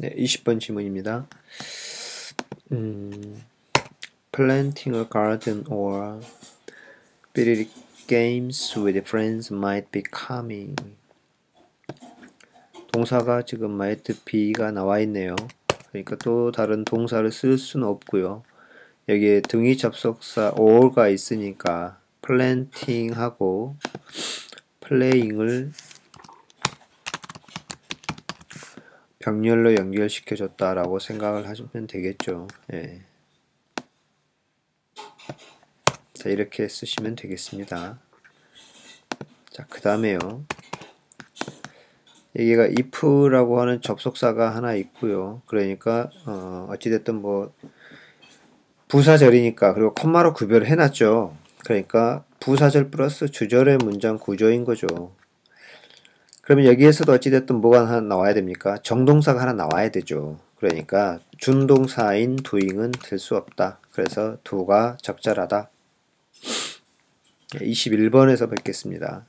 네, 20번 질문입니다. 음, planting a garden or building games with friends might be coming. 동사가 지금 might be가 나와 있네요. 그러니까 또 다른 동사를 쓸 수는 없고요. 여기에 등위 접속사 or가 있으니까 planting하고 playing을 병렬로 연결시켜줬다라고 생각을 하시면 되겠죠. 예. 자, 이렇게 쓰시면 되겠습니다. 자, 그 다음에요. 여기가 if라고 하는 접속사가 하나 있고요. 그러니까 어, 어찌됐든 뭐 부사절이니까 그리고 콤마로 구별을 해놨죠. 그러니까 부사절 플러스 주절의 문장 구조인 거죠. 그러면 여기에서도 어찌됐든 뭐가 하나 나와야 됩니까? 정동사가 하나 나와야 되죠. 그러니까 준동사인 doing은 될 수 없다. 그래서 do가 적절하다. 21번에서 뵙겠습니다.